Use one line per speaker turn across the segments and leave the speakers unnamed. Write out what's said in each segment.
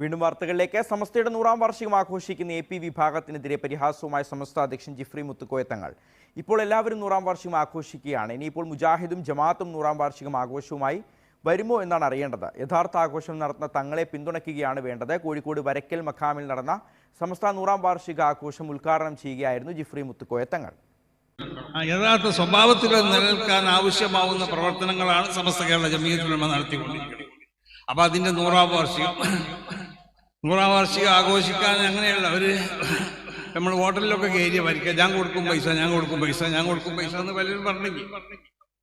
വീണ്ടും വാർത്തകളിലേക്ക്. സമസ്തയുടെ നൂറാം വാർഷികം ആഘോഷിക്കുന്ന എ പി വിഭാഗത്തിനെതിരെ പരിഹാസവുമായി സമസ്ത അധ്യക്ഷൻ ജിഫ്രി മുത്തുക്കോയത്തങ്ങൾ ഇപ്പോൾ എല്ലാവരും നൂറാം വാർഷികം ആഘോഷിക്കുകയാണ്. ഇനിയിപ്പോൾ മുജാഹിദും ജമാഅത്തും നൂറാം വാർഷികം ആഘോഷവുമായി വരുമോ എന്നാണ് അറിയേണ്ടത്. യഥാർത്ഥ ആഘോഷം നടത്തുന്ന തങ്ങളെ പിന്തുണയ്ക്കുകയാണ് വേണ്ടത്. കോഴിക്കോട് വരക്കൽ മഖാമിൽ നടന്ന സമസ്ത നൂറാം വാർഷിക ആഘോഷം ഉദ്ഘാടനം ചെയ്യുകയായിരുന്നു ജിഫ്രി മുത്തുക്കോയത്തങ്ങൾ
യഥാർത്ഥ സ്വഭാവത്തിൽ നിലനിൽക്കാൻ ആവശ്യമാവുന്ന പ്രവർത്തനങ്ങളാണ് സമസ്ത കേരള ജമീയത്തുലമ നടത്തിക്കൊണ്ടിരിക്കുന്നത്. അപ്പൊ അതിന്റെ നൂറാം വാർഷികം നൂറാം വാർഷികം ആഘോഷിക്കാൻ അങ്ങനെയുള്ള ഒരു നമ്മൾ ഹോട്ടലിലൊക്കെ കയറിയ വരിക ഞാൻ കൊടുക്കും പൈസ ഞാൻ കൊടുക്കും പൈസ ഞാൻ കൊടുക്കും പൈസ എന്ന് പലരും പറഞ്ഞെങ്കിൽ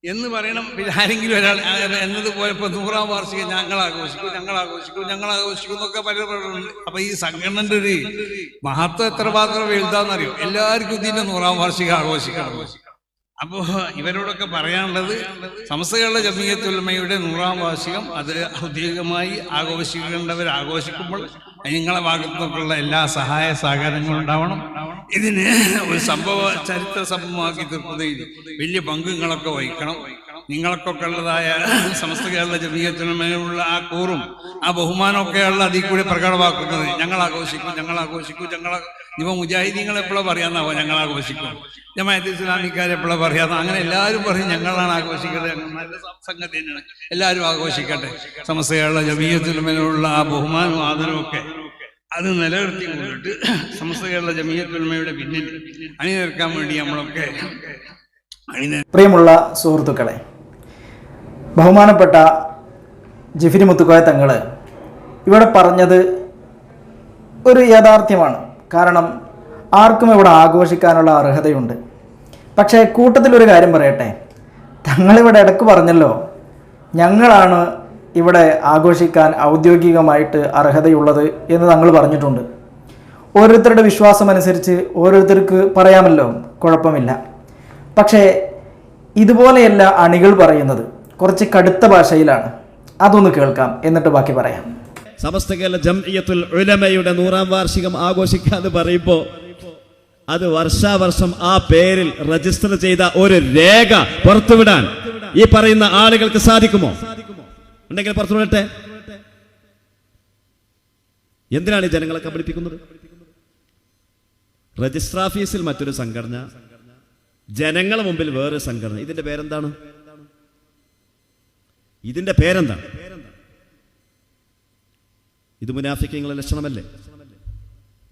എന്ന് പറയണം പിന്നെ ആരെങ്കിലും ഒരാൾ എന്നതുപോലെ ഇപ്പൊ നൂറാം വാർഷികം ഞങ്ങൾ ആഘോഷിക്കും ഞങ്ങൾ ആഘോഷിക്കും ഞങ്ങൾ ആഘോഷിക്കും എന്നൊക്കെ പലരും പറയുന്നുണ്ട് അപ്പൊ ഈ സംഘടനന്റെ ഒരു മഹത്വം എത്രമാത്രം വലുതാന്നറിയോ? എല്ലാവർക്കും ഇതിന്റെ നൂറാം വാർഷികം ആഘോഷിക്കണം. അപ്പോ ഇവരോടൊക്കെ പറയാനുള്ളത് സംസ്ഥകളുടെ ജമീയത്തുൽമയുടെ നൂറാം വാർഷികം അത് ഔദ്യോഗികമായി ആഘോഷിക്കേണ്ടവർ ആഘോഷിക്കുമ്പോൾ നിങ്ങളെ ഭാഗത്തു എല്ലാ സഹായ സഹകരണങ്ങളും ഉണ്ടാവണം. ഇതിന് ഒരു സംഭവ ചരിത്ര സംഭവമാക്കി തീർക്കുന്നതിൽ വലിയ പങ്കുകളൊക്കെ വഹിക്കണം. നിങ്ങൾക്കൊക്കെ ഉള്ളതായ സമസ്ത കേരള ജമീയത്തിനുമേലുള്ള ആ കൂറും ആ ബഹുമാനമൊക്കെയുള്ള അതിൽ കൂടി പ്രകടമാക്കുന്നത് ഞങ്ങൾ ആഘോഷിക്കും ഞങ്ങൾ ആഘോഷിക്കും ഞങ്ങൾ ഇവ മുജാഹിദീങ്ങൾ എപ്പോഴും പറയാന്നാവോ? ഞങ്ങൾ ആഘോഷിക്കും ജമാഅത്ത് ഇസ്ലാമിക്കാർ എപ്പോഴും പറയാന്ന? അങ്ങനെ എല്ലാവരും പറയും ഞങ്ങളാണ് ആഘോഷിക്കുന്നത് നല്ല തന്നെയാണ്. എല്ലാവരും ആഘോഷിക്കട്ടെ. സമസ്ത കേരള ജമീയത്തിനുമേലുള്ള ആ ബഹുമാനവും ആദരവും ഒക്കെ അത് നിലനിർത്തി കൊണ്ടിട്ട് സമസ്ത കേരള ജമീയത്തുൽമയുടെ പിന്നിൽ അണിനിരക്കാൻ വേണ്ടി നമ്മളൊക്കെ
പ്രിയമുള്ള സുഹൃത്തുക്കളെ ബഹുമാനപ്പെട്ട ജിഫിരി മുത്തുക്കോയ തങ്ങൾ ഇവിടെ പറഞ്ഞത് ഒരു യാഥാർത്ഥ്യമാണ്. കാരണം ആർക്കും ഇവിടെ ആഘോഷിക്കാനുള്ള അർഹതയുണ്ട്. പക്ഷേ കൂട്ടത്തിലൊരു കാര്യം പറയട്ടെ. തങ്ങളിവിടെ ഇടയ്ക്ക് പറഞ്ഞല്ലോ ഞങ്ങളാണ് ഇവിടെ ആഘോഷിക്കാൻ ഔദ്യോഗികമായിട്ട് അർഹതയുള്ളത് എന്ന് തങ്ങൾ പറഞ്ഞിട്ടുണ്ട്. ഓരോരുത്തരുടെ വിശ്വാസം അനുസരിച്ച് ഓരോരുത്തർക്ക് പറയാമല്ലോ കുഴപ്പമില്ല. പക്ഷേ ഇതുപോലെയല്ല അണികൾ പറയുന്നത്. കുറച്ച് കടുത്ത ഭാഷയിലാണ്. അതൊന്ന് കേൾക്കാം. എന്നിട്ട് ബാക്കി പറയാം.
സമസ്ത കേരള ജംഇയ്യത്തുൽ ഉലമയുടെ നൂറാം വാർഷികം ആഘോഷിക്കാന്ന് പറയുമ്പോ അത് വർഷാവർഷം ആ പേരിൽ രജിസ്റ്റർ ചെയ്ത ഒരു രേഖ പുറത്തുവിടാൻ ഈ പറയുന്ന ആളുകൾക്ക് സാധിക്കുമോ? ഉണ്ടെങ്കിൽ പുറത്തുവിടട്ടെ എന്തിനാണ് ഈ ജനങ്ങളെ കബളിപ്പിക്കുന്നത്? രജിസ്റ്റർ ഓഫീസിൽ മറ്റൊരു സംഘടന ജനങ്ങളുടെ മുമ്പിൽ വേറൊരു സംഘടന. ഇതിന്റെ പേരെന്താണ്? ഇതിന്റെ പേരെന്താണ് ഇത് മുനാഫിക്കങ്ങളുടെ ലക്ഷണമല്ലേ?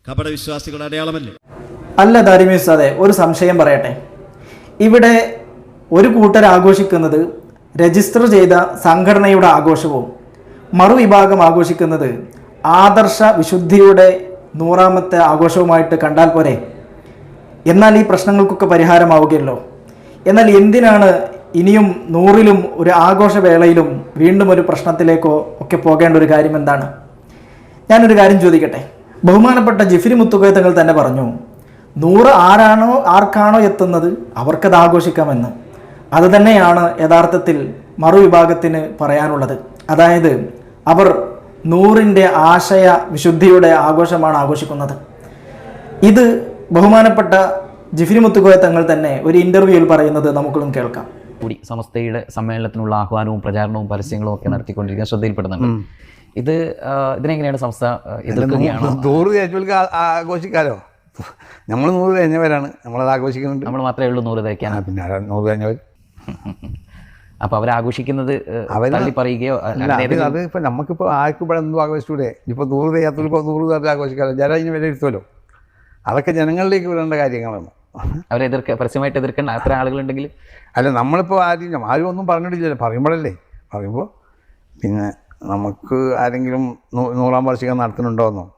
കപട വിശ്വാസികളുടെ അടയാളമല്ലേ?
അല്ല ദാരിമീസ് അതെ ഒരു സംശയം പറയട്ടെ. ഇവിടെ ഒരു കൂട്ടർ ആഘോഷിക്കുന്നത് രജിസ്റ്റർ ചെയ്ത സംഘടനയുടെ ആഘോഷവും മറുവിഭാഗം ആഘോഷിക്കുന്നത് ആദർശ വിശുദ്ധിയുടെ നൂറാമത്തെ ആഘോഷവുമായിട്ട് കണ്ടാൽ പോരെ? എന്നാൽ ഈ പ്രശ്നങ്ങൾക്കൊക്കെ പരിഹാരമാവുകയല്ലോ. എന്നാൽ എന്തിനാണ് ഇനിയും നൂറിലും ഒരു ആഘോഷവേളയിലും വീണ്ടും ഒരു പ്രശ്നത്തിലേക്കോ ഒക്കെ പോകേണ്ട ഒരു കാര്യം എന്താണ്? ഞാനൊരു കാര്യം ചോദിക്കട്ടെ. ബഹുമാനപ്പെട്ട ജിഫിരി മുത്തുകോയ തങ്ങൾ തന്നെ പറഞ്ഞു നൂറ് ആരാണോ ആർക്കാണോ എത്തുന്നത് അവർക്കത് ആഘോഷിക്കാമെന്ന്. അത് തന്നെയാണ് യഥാർത്ഥത്തിൽ മറുവിഭാഗത്തിന് പറയാനുള്ളത്. അതായത് അവർ നൂറിന്റെ ആശയ വിശുദ്ധിയുടെ ആഘോഷമാണ് ആഘോഷിക്കുന്നത്. ഇത് ബഹുമാനപ്പെട്ട ജിഫിരി മുത്തുകോയ തങ്ങൾ തന്നെ ഒരു ഇന്റർവ്യൂവിൽ പറയുന്നത് നമുക്കൊന്നും കേൾക്കാം.
കൂടി സമസ്തയുടെ സമ്മേളനത്തിനുള്ള ആഹ്വാനവും പ്രചാരണവും പരസ്യങ്ങളും ഒക്കെ നടത്തിക്കൊണ്ടിരിക്കുന്ന ശ്രദ്ധയിൽപ്പെടുന്നുണ്ട്. ഇത് ഇതിനെങ്ങനെയാണ് സംസ്ഥ എതിർക്കുകയാണ്?
നൂറ് ആഘോഷിക്കാലോ? നമ്മൾ നൂറ് കഴിഞ്ഞവരാണ് നമ്മളത് ആഘോഷിക്കുന്നുണ്ട്.
നമ്മൾ മാത്രമേ ഉള്ളൂ നൂറ് തയ്ക്കാൻ
ആ, പിന്നെ നൂറ് കഴിഞ്ഞവർ
അപ്പൊ അവർ ആഘോഷിക്കുന്നത്
അവർ
തള്ളി പറയുകയോ
അത് ഇപ്പം നമുക്കിപ്പോൾ ആർക്കും ഇവിടെ എന്തും ആഘോഷിച്ചൂടെ? ഇപ്പോൾ നൂറ് തയ്യാത്തവർക്ക് നൂറ് തരത്തിൽ ആഘോഷിക്കാമല്ലോ ജനം അതിന് വിലയിരുത്തുമല്ലോ അതൊക്കെ ജനങ്ങളിലേക്ക് വിടേണ്ട കാര്യങ്ങളാണ്.
അവരെ എതിർക്ക പരസ്യമായിട്ട് എതിർക്കേണ്ട അത്ര ആളുകളുണ്ടെങ്കിൽ
അല്ല നമ്മളിപ്പോൾ ആദ്യം ആരും ഒന്നും പറഞ്ഞിട്ടില്ലല്ലോ. പറയുമ്പോഴല്ലേ? പറയുമ്പോൾ പിന്നെ നമുക്ക് ആരെങ്കിലും നൂ- നൂറാം വാർഷികം നടത്തുന്നുണ്ടോയെന്നോ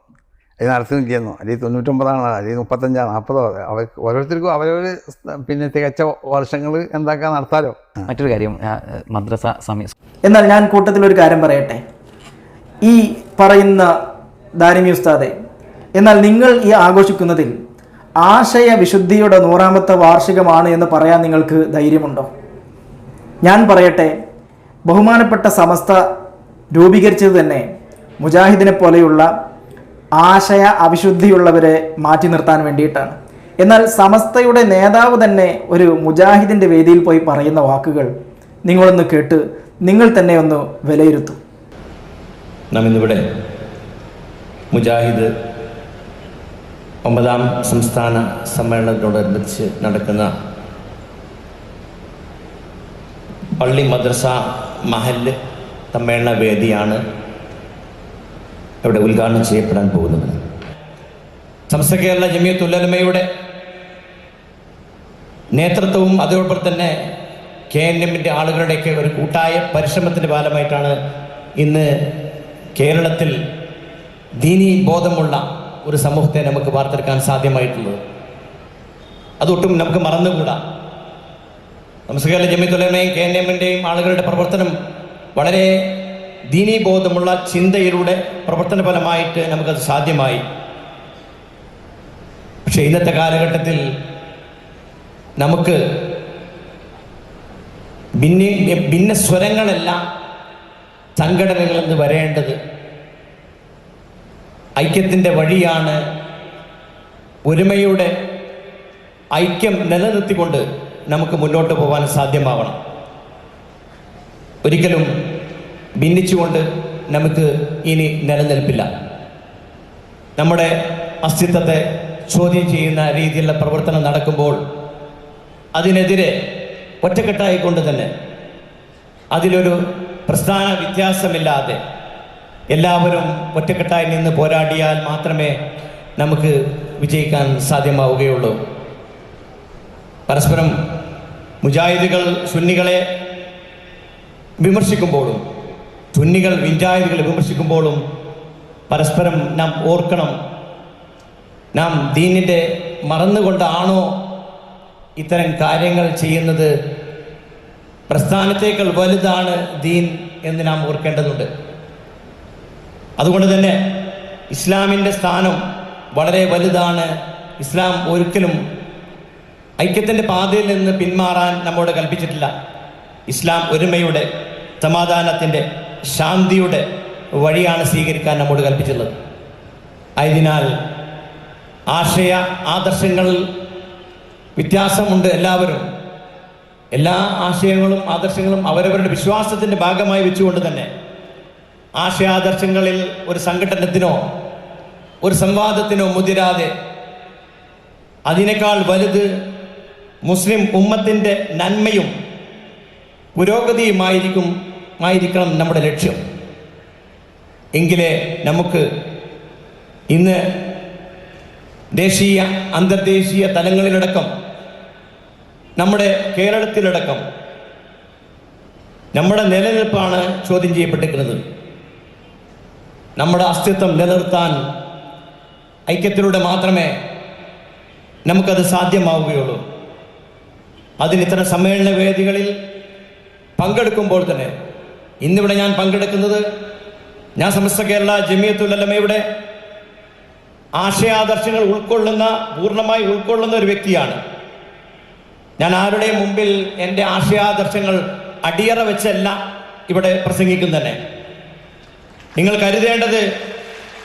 അല്ലെങ്കിൽ നടത്തുന്നില്ലെന്നോ? അല്ലെങ്കിൽ തൊണ്ണൂറ്റൊമ്പതാണോ? അല്ലെങ്കിൽ മുപ്പത്തഞ്ചാണോ നാൽപ്പതോ അവർ ഓരോരുത്തർക്കും അവരവർ പിന്നെ തികച്ച വർഷങ്ങൾ എന്താക്കാൻ നടത്താലോ?
മറ്റൊരു കാര്യം മദ്രസ സമയ.
എന്നാൽ ഞാൻ കൂട്ടത്തിൽ ഒരു കാര്യം പറയട്ടെ? ഈ പറയുന്ന ദാരിമി ഉസ്താദെ എന്നാൽ നിങ്ങൾ ഈ ആഘോഷിക്കുന്നതിൽ ആശയ വിശുദ്ധിയുടെ നൂറാമത്തെ വാർഷികമാണ് എന്ന് പറയാൻ നിങ്ങൾക്ക് ധൈര്യമുണ്ടോ? ഞാൻ പറയട്ടെ ബഹുമാനപ്പെട്ട സമസ്ത രൂപീകരിച്ചത് തന്നെ മുജാഹിദിനെ പോലെയുള്ള ആശയ അവിശുദ്ധിയുള്ളവരെ മാറ്റി നിർത്താൻ വേണ്ടിയിട്ടാണ്. എന്നാൽ സമസ്തയുടെ നേതാവ് തന്നെ ഒരു മുജാഹിദിന്റെ വേദിയിൽ പോയി പറയുന്ന വാക്കുകൾ നിങ്ങളൊന്ന് കേട്ട് നിങ്ങൾ തന്നെ ഒന്ന് വിലയിരുത്തും.
നാം ഇന്നിവിടെ മുജാഹിദ് ഒമ്പതാം സംസ്ഥാന സമ്മേളനത്തോടനുബന്ധിച്ച് നടക്കുന്ന പള്ളി മദ്രസ മഹൽ സമ്മേളന വേദിയാണ് ഇവിടെ ഉദ്ഘാടനം ചെയ്യപ്പെടാൻ പോകുന്നത്. സംസ്ഥ കേരള ജമിയത്തുല്ലമയുടെ നേതൃത്വവും അതോടൊപ്പം തന്നെ കെ എൻ എമ്മിന്റെ ആളുകളുടെയൊക്കെ ഒരു കൂട്ടായ പരിശ്രമത്തിന്റെ ഫലമായിട്ടാണ് ഇന്ന് കേരളത്തിൽ ദീനി ബോധമുള്ള ഒരു സമൂഹത്തെ നമുക്ക് വാർത്തെടുക്കാൻ സാധ്യമായിട്ടുള്ളത്. അതൊട്ടും നമുക്ക് മറന്നുകൂടാ. നമസ്കാരം ജമിത്തുലമയും കെ എൻ എമ്മിന്റെയും ആളുകളുടെ പ്രവർത്തനം വളരെ ദീനീബോധമുള്ള ചിന്തയിലൂടെ പ്രവർത്തന ഫലമായിട്ട് നമുക്കത് സാധ്യമായി. പക്ഷേ ഇന്നത്തെ കാലഘട്ടത്തിൽ നമുക്ക് ഭിന്ന ഭിന്ന സ്വരങ്ങളെല്ലാം സംഘടനകളിൽ നിന്ന് വരേണ്ടത് ഐക്യത്തിന്റെ വഴിയാണ് ഒരുമയുടെ ഐക്യം നിലനിർത്തിക്കൊണ്ട് നമുക്ക് മുന്നോട്ട് പോകാൻ സാധ്യമാവണം. ഒരിക്കലും ഭിന്നിച്ചുകൊണ്ട് നമുക്ക് ഇനി നിലനിൽപ്പില്ല. നമ്മുടെ അസ്തിത്വത്തെ ചോദ്യം ചെയ്യുന്ന രീതിയിലുള്ള പ്രവർത്തനം നടക്കുമ്പോൾ അതിനെതിരെ ഒറ്റക്കെട്ടായിക്കൊണ്ട് തന്നെ അതിലൊരു പ്രസ്ഥാന വ്യത്യാസമില്ലാതെ എല്ലാവരും ഒറ്റക്കെട്ടായി നിന്ന് പോരാടിയാൽ മാത്രമേ നമുക്ക് വിജയിക്കാൻ സാധ്യമാവുകയുള്ളൂ. പരസ്പരം മുജാഹിദുകൾ സുന്നികളെ വിമർശിക്കുമ്പോഴും സുന്നികൾ വിഞ്ചാഹിദുകളെ വിമർശിക്കുമ്പോഴും പരസ്പരം നാം ഓർക്കണം. നാം ദീനിന്റെ മറന്നുകൊണ്ടാണോ ഇത്തരം കാര്യങ്ങൾ ചെയ്യുന്നത്? പ്രസ്ഥാനത്തേക്കാൾ വലുതാണ് ദീൻ എന്ന് നാം ഓർക്കേണ്ടതുണ്ട്. അതുകൊണ്ട് തന്നെ ഇസ്ലാമിന്റെ സ്ഥാനം വളരെ വലുതാണ്. ഇസ്ലാം ഒരിക്കലും ഐക്യത്തിന്റെ പാതയിൽ നിന്ന് പിന്മാറാൻ നമ്മോട് കൽപ്പിച്ചിട്ടില്ല. ഇസ്ലാം ഒരുമയുടെ സമാധാനത്തിന്റെ ശാന്തിയുടെ വഴിയാണ് സ്വീകരിക്കാൻ നമ്മോട് കൽപ്പിച്ചിട്ടുള്ളത്. ആയതിനാൽ ആശയ ആദർശങ്ങളിൽ വ്യത്യാസമുണ്ട് എല്ലാവരും. എല്ലാ ആശയങ്ങളും ആദർശങ്ങളും അവരവരുടെ വിശ്വാസത്തിന്റെ ഭാഗമായി വെച്ചുകൊണ്ട് തന്നെ ആശയാദർശങ്ങളിൽ ഒരു സംഘടനത്തിനോ ഒരു സംവാദത്തിനോ മുതിരാതെ അതിനേക്കാൾ വലുത് മുസ്ലിം ഉമ്മത്തിന്റെ നന്മയും പുരോഗതിയുമായിരിക്കും ആയിരിക്കണം നമ്മുടെ ലക്ഷ്യം. എങ്കിലേ നമുക്ക് ഇന്ന് ദേശീയ അന്തർദേശീയ തലങ്ങളിലടക്കം നമ്മുടെ കേരളത്തിലടക്കം നമ്മുടെ നിലനിൽപ്പാണ് ചോദ്യം ചെയ്യപ്പെട്ടിരിക്കുന്നത്. നമ്മുടെ അസ്തിത്വം നിലനിർത്താൻ ഐക്യത്തിലൂടെ മാത്രമേ നമുക്കത് സാധ്യമാവുകയുള്ളൂ. അതിന് ഇത്തരം സമ്മേളന വേദികളിൽ പങ്കെടുക്കുമ്പോൾ തന്നെ ഇന്നിവിടെ ഞാൻ പങ്കെടുക്കുന്നത് ഞാൻ സമസ്ത കേരള ജമിയത്തുലമയുടെ ആശയാദർശങ്ങൾ ഉൾക്കൊള്ളുന്ന പൂർണമായി ഉൾക്കൊള്ളുന്ന ഒരു വ്യക്തിയാണ്. ഞാൻ ആരുടെയും മുമ്പിൽ എന്റെ ആശയാദർശങ്ങൾ അടിയറ വെച്ചല്ല ഇവിടെ പ്രസംഗിക്കും തന്നെ നിങ്ങൾ കരുതേണ്ടത്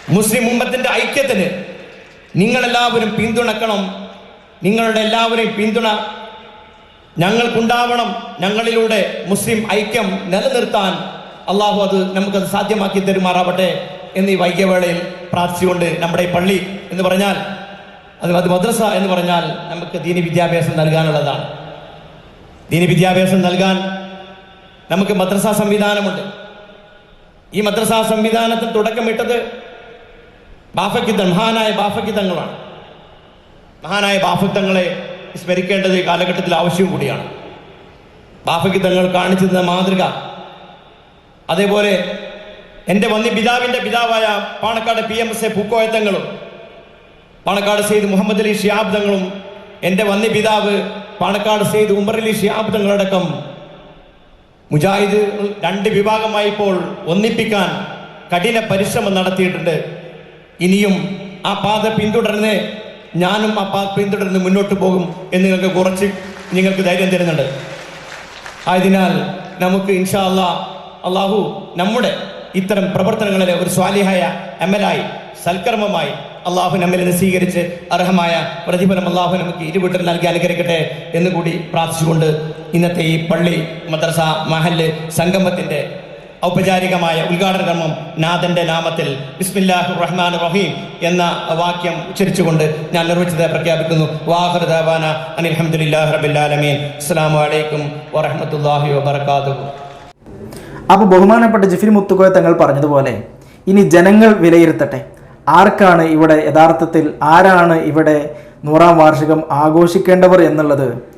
മുസ്ലിം ഉമ്മത്തിന്റെ ഐക്യത്തിന് നിങ്ങളെല്ലാവരും പിന്തുണക്കണം. നിങ്ങളുടെ എല്ലാവരെയും പിന്തുണ ഞങ്ങൾക്കുണ്ടാവണം. ഞങ്ങളിലൂടെ മുസ്ലിം ഐക്യം നിലനിർത്താൻ അള്ളാഹു അത് നമുക്കത് സാധ്യമാക്കി തരുമാറാവട്ടെ ഈ വൈകിയവേളയിൽ പ്രാർത്ഥിച്ചുകൊണ്ട് നമ്മുടെ പള്ളി എന്ന് പറഞ്ഞാൽ അത് അത് മദ്രസ എന്ന് പറഞ്ഞാൽ നമുക്ക് ദീനി വിദ്യാഭ്യാസം നൽകാനുള്ളതാണ്. ദീനി വിദ്യാഭ്യാസം നൽകാൻ നമുക്ക് മദ്രസ സംവിധാനമുണ്ട്. ഈ മദ്രസാ സംവിധാനത്തിൽ തുടക്കമിട്ടത് ബാഫക്കിത്തൻ മഹാനായ ബാഫക്കിത്തങ്ങളാണ് മഹാനായ ബാഫക്കിത്തങ്ങളെ സ്മരിക്കേണ്ടത് ഈ കാലഘട്ടത്തിൽ ആവശ്യവും കൂടിയാണ്. ബാഫക്കിത്തങ്ങൾ കാണിച്ചു തന്ന മാതൃക. അതേപോലെ എന്റെ വന്നി പിതാവിന്റെ പിതാവായ Panakkad P M S A പൂക്കോയത്തങ്ങളും Panakkad Syed Muhammad Ali ഷിയാബ്ദങ്ങളും എന്റെ വന്നി പിതാവ് പാണക്കാട് സെയ്ദ് ഉമർ അലി ഷിയാബ് തങ്ങളടക്കം മുജാഹിദ് രണ്ട് വിഭാഗമായി ഇപ്പോൾ ഒന്നിപ്പിക്കാൻ കഠിന പരിശ്രമം നടത്തിയിട്ടുണ്ട്. ഇനിയും ആ പാത പിന്തുടർന്ന് ഞാനും ആ പാത പിന്തുടർന്ന് മുന്നോട്ട് പോകും എന്ന് നിങ്ങൾക്ക് കുറച്ച് നിങ്ങൾക്ക് ധൈര്യം തരുന്നുണ്ട്. ആയതിനാൽ നമുക്ക് ഇൻഷാ അള്ളാ അള്ളാഹു നമ്മുടെ ഇത്തരം പ്രവർത്തനങ്ങളിലെ ഒരു സ്വാലിഹായ അമലായി സൽക്കർമ്മമായി അള്ളാഹു നിന്ന് സ്വീകരിച്ച് അർഹമായ പ്രതിഫലം അള്ളാഹു നമുക്ക് ഇരുവിട്ടർ നൽകി അനുകരിക്കട്ടെ എന്ന് കൂടി പ്രാർത്ഥിച്ചുകൊണ്ട് ഇന്നത്തെ ഈ പള്ളി മദ്രസ മഹൽ സംഗമത്തിന്റെ ഔപചാരികമായ ഉദ്ഘാടന കർമ്മം നാഥന്റെ നാമത്തിൽ ബിസ്മില്ലാഹു റഹ്മാൻ റഹീം എന്ന വാക്യം ഉച്ചരിച്ചുകൊണ്ട് ഞാൻ നിർവഹിച്ചത് പ്രഖ്യാപിക്കുന്നു. വാഹൃദാന അനിൽഹമ്മദില്ലാഹ് റബില്ലാലമീൻ അസ്സാം വലൈക്കും വറഹമത്തല്ലാഹി വബർക്കാത്തു
അപ്പോൾ ബഹുമാനപ്പെട്ട ജിഫിൻ മുത്തുകോയ തങ്ങൾ പറഞ്ഞതുപോലെ ഇനി ജനങ്ങൾ വിലയിരുത്തട്ടെ. ആർക്കാണ് ഇവിടെ യഥാർത്ഥത്തിൽ ആരാണ് ഇവിടെ നൂറാം വാർഷികം ആഘോഷിക്കേണ്ടവർ എന്നുള്ളത്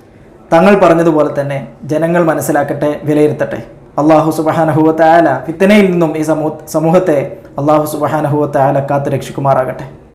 തങ്ങൾ പറഞ്ഞതുപോലെ തന്നെ ജനങ്ങൾ മനസ്സിലാക്കട്ടെ വിലയിരുത്തട്ടെ. അള്ളാഹു സുബഹാനഹുവത്തായാല ഫിത്തനയിൽ നിന്നും ഈ സമൂഹ സമൂഹത്തെ അള്ളാഹു സുബഹാനഹുവത്തായാല കാത്ത് രക്ഷിക്കുമാറാകട്ടെ